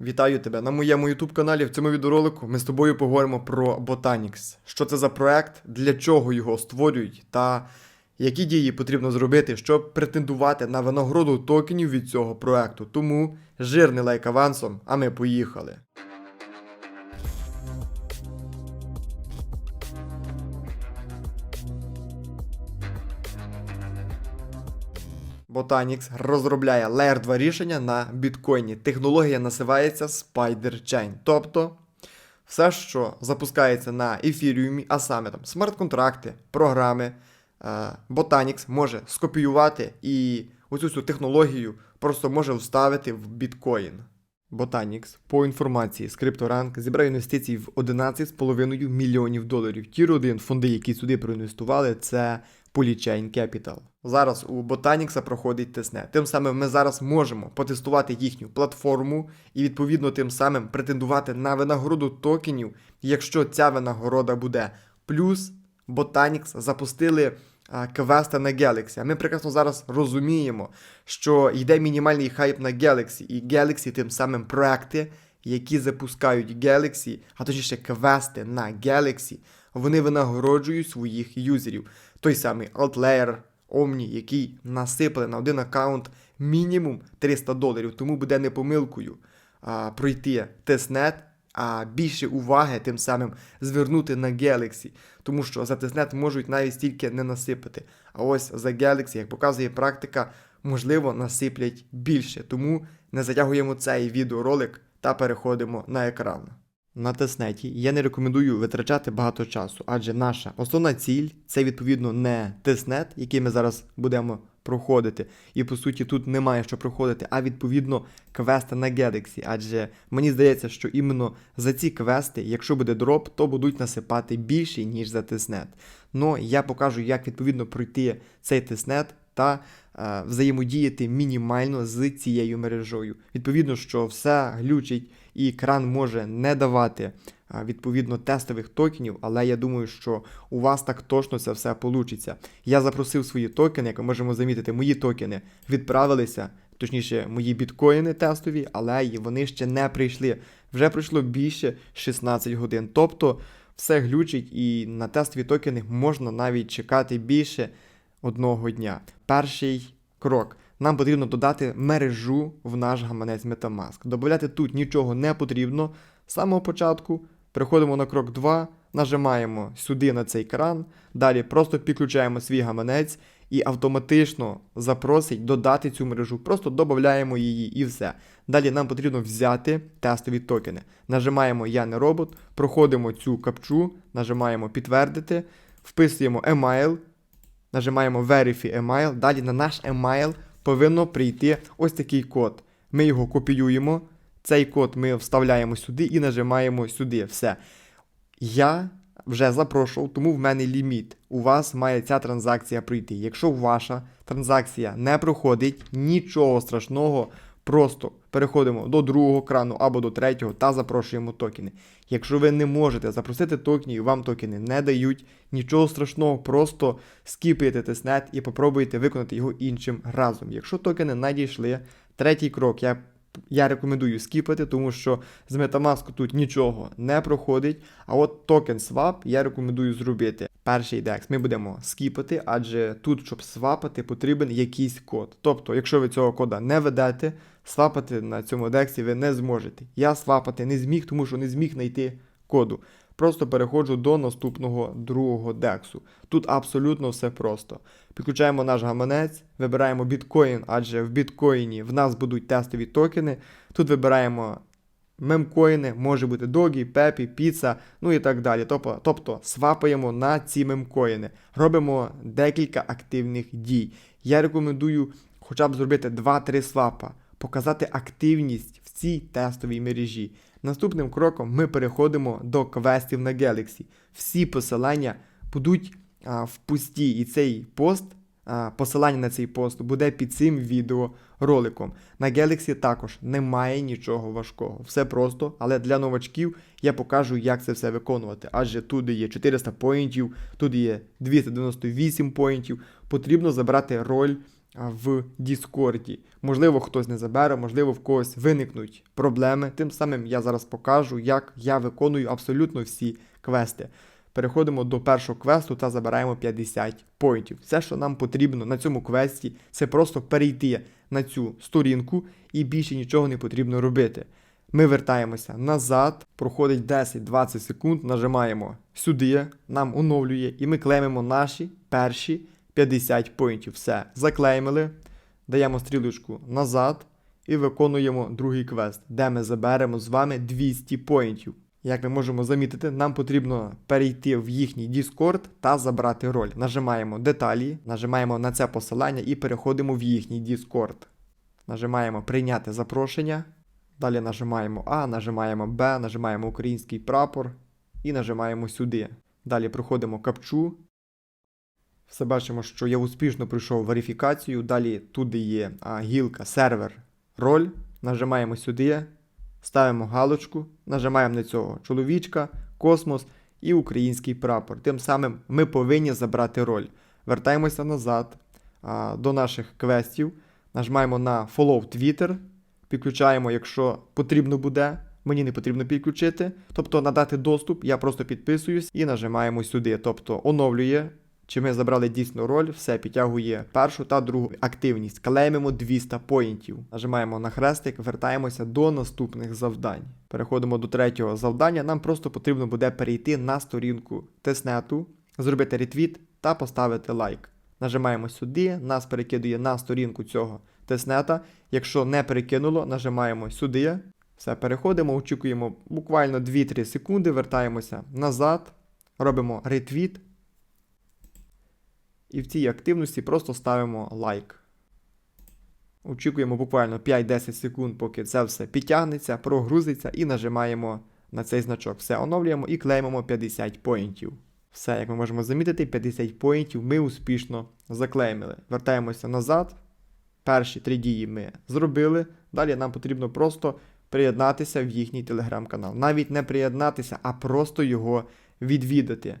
Вітаю тебе на моєму YouTube каналі. В цьому відеоролику ми з тобою поговоримо про Botanix. Що це за проект, для чого його створюють, та які дії потрібно зробити, щоб претендувати на винагороду токенів від цього проекту. Тому жирний лайк авансом, а ми поїхали. Botanix розробляє Layer 2 рішення на біткоїні. Технологія називається Spider Chain. Тобто все, що запускається на ефіріумі, а саме там смарт-контракти, програми, е, Botanix може скопіювати і оцю всю технологію просто може вставити в біткоін. Botanix, по інформації з CryptoRank, зібрав інвестицій в 11,5 мільйонів доларів. Тір 1 фонди, які сюди проінвестували, це Polychain Capital. Зараз у Botanix проходить тестнет. Тим самим ми зараз можемо потестувати їхню платформу і відповідно тим самим претендувати на винагороду токенів, якщо ця винагорода буде. Плюс Botanix запустили квести на Galaxy. Ми прекрасно зараз розуміємо, що йде мінімальний хайп на Galaxy, і Galaxy тим самим проекти, які запускають Galaxy, а точніше квести на Galaxy, вони винагороджують своїх юзерів. Той самий Altlayer, Omni, який насипали на один аккаунт мінімум 300 доларів, тому буде не помилкою а, пройти тестнет, а більше уваги тим самим звернути на Galaxy, тому що за тестнет можуть навіть стільки не насипати. А ось за Galaxy, як показує практика, можливо, насиплять більше. Тому не затягуємо цей відеоролик та переходимо на екран. На тестнеті я не рекомендую витрачати багато часу, адже наша основна ціль це відповідно не тестнет, який ми зараз будемо проходити. І по суті тут немає що проходити, а відповідно квести на Galaxy. Адже мені здається, що іменно за ці квести, якщо буде дроп, то будуть насипати більше, ніж за тестнет. Ну я покажу, як відповідно пройти цей тестнет та е, взаємодіяти мінімально з цією мережою. Відповідно, що все глючить і кран може не давати а, відповідно тестових токенів, але я думаю, що у вас так точно це все вийде. Я запросив свої токени, як ми можемо замітити, мої токени відправилися, точніше, мої біткоїни тестові, але вони ще не прийшли. Вже пройшло більше 16 годин. Тобто все глючить, і на тестові токени можна навіть чекати більше одного дня. Перший крок. Нам потрібно додати мережу в наш гаманець Metamask. Добавляти тут нічого не потрібно. З самого початку переходимо на крок 2, нажимаємо сюди на цей кран, далі просто підключаємо свій гаманець і автоматично запросить додати цю мережу. Просто додаємо її і все. Далі нам потрібно взяти тестові токени. Нажимаємо Я не робот, проходимо цю капчу, нажимаємо підтвердити, вписуємо email, нажимаємо Verify email. Далі на наш email повинно прийти ось такий код. Ми його копіюємо. Цей код ми вставляємо сюди і нажимаємо сюди. Все. Я вже запрошував, тому в мене ліміт. У вас має ця транзакція прийти. Якщо ваша транзакція не проходить, нічого страшного. Просто переходимо до другого крану або до третього та запрошуємо токени. Якщо ви не можете запросити токені і вам токени не дають, нічого страшного, просто скіпаєте тестнет і попробуйте виконати його іншим разом. Якщо токени надійшли, третій крок я я рекомендую скіпати, тому що з Metamask тут нічого не проходить. А от токен swap я рекомендую зробити. Перший DEX ми будемо скіпати, адже тут, щоб свапати, потрібен якийсь код. Тобто, якщо ви цього кода не ведете, свапати на цьому DEX ви не зможете. Я свапати не зміг, тому що не зміг знайти коду. Просто переходжу до наступного другого дексу. Тут абсолютно все просто. Підключаємо наш гаманець, вибираємо біткоін, адже в біткоїні в нас будуть тестові токени. Тут вибираємо мемкоїни, може бути догі, пепі, піца, ну і так далі. Тобто, тобто свапаємо на ці мемкоїни. Робимо декілька активних дій. Я рекомендую хоча б зробити 2-3 свапа, показати активність в цій тестовій мережі. Наступним кроком ми переходимо до квестів на Galaxy. Всі посилання будуть а, в пусті, і цей пост, посилання на цей пост буде під цим відеороликом. На Galaxy також немає нічого важкого. Все просто, але для новачків я покажу, як це все виконувати. Адже тут є 400 поінтів, тут є 298 поінтів. Потрібно забрати роль в Діскорді. Можливо, хтось не забере, можливо, в когось виникнуть проблеми. Тим самим я зараз покажу, як я виконую абсолютно всі квести. Переходимо до першого квесту та забираємо 50 поінтів. Все, що нам потрібно на цьому квесті, це просто перейти на цю сторінку і більше нічого не потрібно робити. Ми вертаємося назад, проходить 10-20 секунд, нажимаємо сюди, нам оновлює, і ми клеймимо наші перші 50 поінтів. Все, заклеймили, даємо стрілочку назад і виконуємо другий квест, де ми заберемо з вами 200 поінтів. Як ми можемо замітити, нам потрібно перейти в їхній Discord та забрати роль. Нажимаємо деталі, нажимаємо на це посилання і переходимо в їхній Discord. Нажимаємо прийняти запрошення. Далі нажимаємо А, нажимаємо Б, нажимаємо український прапор і нажимаємо сюди. Далі проходимо капчу. Все бачимо, що я успішно пройшов верифікацію. Далі туди є а, гілка, сервер, роль. Нажимаємо сюди, ставимо галочку, нажимаємо на цього чоловічка, космос і український прапор. Тим самим ми повинні забрати роль. Вертаємося назад а, до наших квестів. Нажимаємо на Follow Twitter, підключаємо, якщо потрібно буде. Мені не потрібно підключити, тобто надати доступ, я просто підписуюсь і нажимаємо сюди. Тобто оновлює, чи ми забрали дійсно роль, все підтягує першу та другу активність. Клеймимо 200 поінтів. Нажимаємо на хрестик, вертаємося до наступних завдань. Переходимо до третього завдання. Нам просто потрібно буде перейти на сторінку теснету, зробити ретвіт та поставити лайк. Нажимаємо сюди, нас перекидує на сторінку цього теснета. Якщо не перекинуло, нажимаємо сюди. Все, переходимо, очікуємо буквально 2-3 секунди, вертаємося назад, робимо ретвіт. І в цій активності просто ставимо лайк. Очікуємо буквально 5-10 секунд, поки це все підтягнеться, прогрузиться, і нажимаємо на цей значок. Все оновлюємо і клеймимо 50 поінтів. Все, як ми можемо замітити, 50 поінтів ми успішно заклеймили. Вертаємося назад. Перші три дії ми зробили. Далі нам потрібно просто приєднатися в їхній телеграм-канал. Навіть не приєднатися, а просто його відвідати.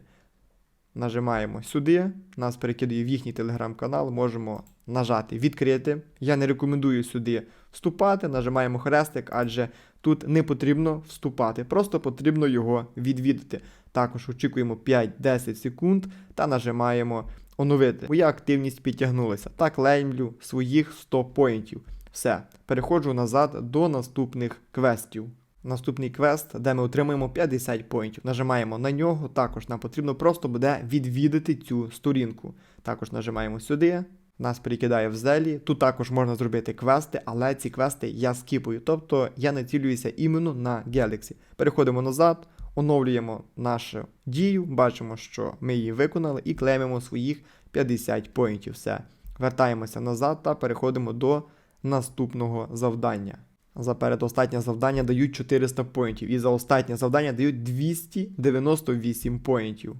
Нажимаємо сюди, нас перекидує в їхній телеграм-канал, можемо нажати відкрити. Я не рекомендую сюди вступати, нажимаємо хрестик, адже тут не потрібно вступати, просто потрібно його відвідати. Також очікуємо 5-10 секунд та нажимаємо оновити. Моя активність підтягнулася. Так леймлю своїх 100 поінтів. Все, переходжу назад до наступних квестів. Наступний квест, де ми отримуємо 50 поінтів. Нажимаємо на нього. Також нам потрібно просто буде відвідати цю сторінку. Також нажимаємо сюди. Нас перекидає в зелі. Тут також можна зробити квести, але ці квести я скіпую. Тобто я націлююся іменно на Galaxy. Переходимо назад, оновлюємо нашу дію, бачимо, що ми її виконали, і клеймимо своїх 50 поінтів. Все. Вертаємося назад та переходимо до наступного завдання. За передостатнє завдання дають 400 поінтів, і за останнє завдання дають 298 поінтів.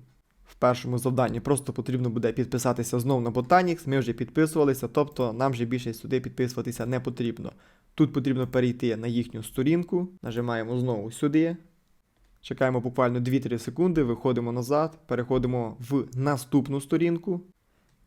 В першому завданні просто потрібно буде підписатися знову на Botanix, ми вже підписувалися, тобто нам вже більше сюди підписуватися не потрібно. Тут потрібно перейти на їхню сторінку, нажимаємо знову сюди. Чекаємо буквально 2-3 секунди, виходимо назад, переходимо в наступну сторінку.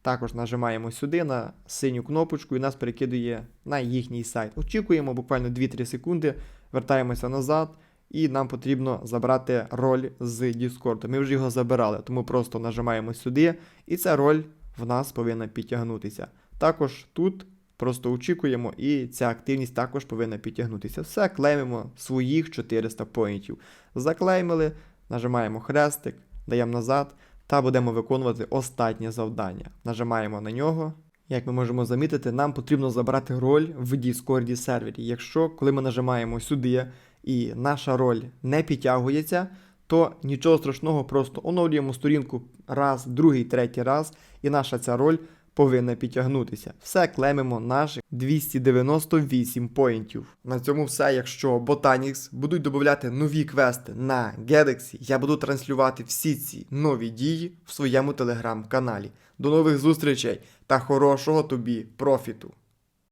Також нажимаємо сюди на синю кнопочку і нас перекидує на їхній сайт. Очікуємо буквально 2-3 секунди, вертаємося назад, і нам потрібно забрати роль з Discord. Ми вже його забирали, тому просто нажимаємо сюди, і ця роль в нас повинна підтягнутися. Також тут просто очікуємо, і ця активність також повинна підтягнутися. Все, клеймимо своїх 400 поінтів. Заклеймили, нажимаємо хрестик, даємо назад та будемо виконувати останнє завдання. Нажимаємо на нього. Як ми можемо замітити, нам потрібно забрати роль в Discord сервері. Якщо коли ми нажимаємо сюди і наша роль не підтягується, то нічого страшного, просто оновлюємо сторінку раз, другий, третій раз, і наша ця роль повинна підтягнутися. Все клемимо наших 298 поінтів. На цьому все. Якщо Botanix будуть додати нові квести на Galaxy, я буду транслювати всі ці нові дії в своєму телеграм-каналі. До нових зустрічей та хорошого тобі профіту!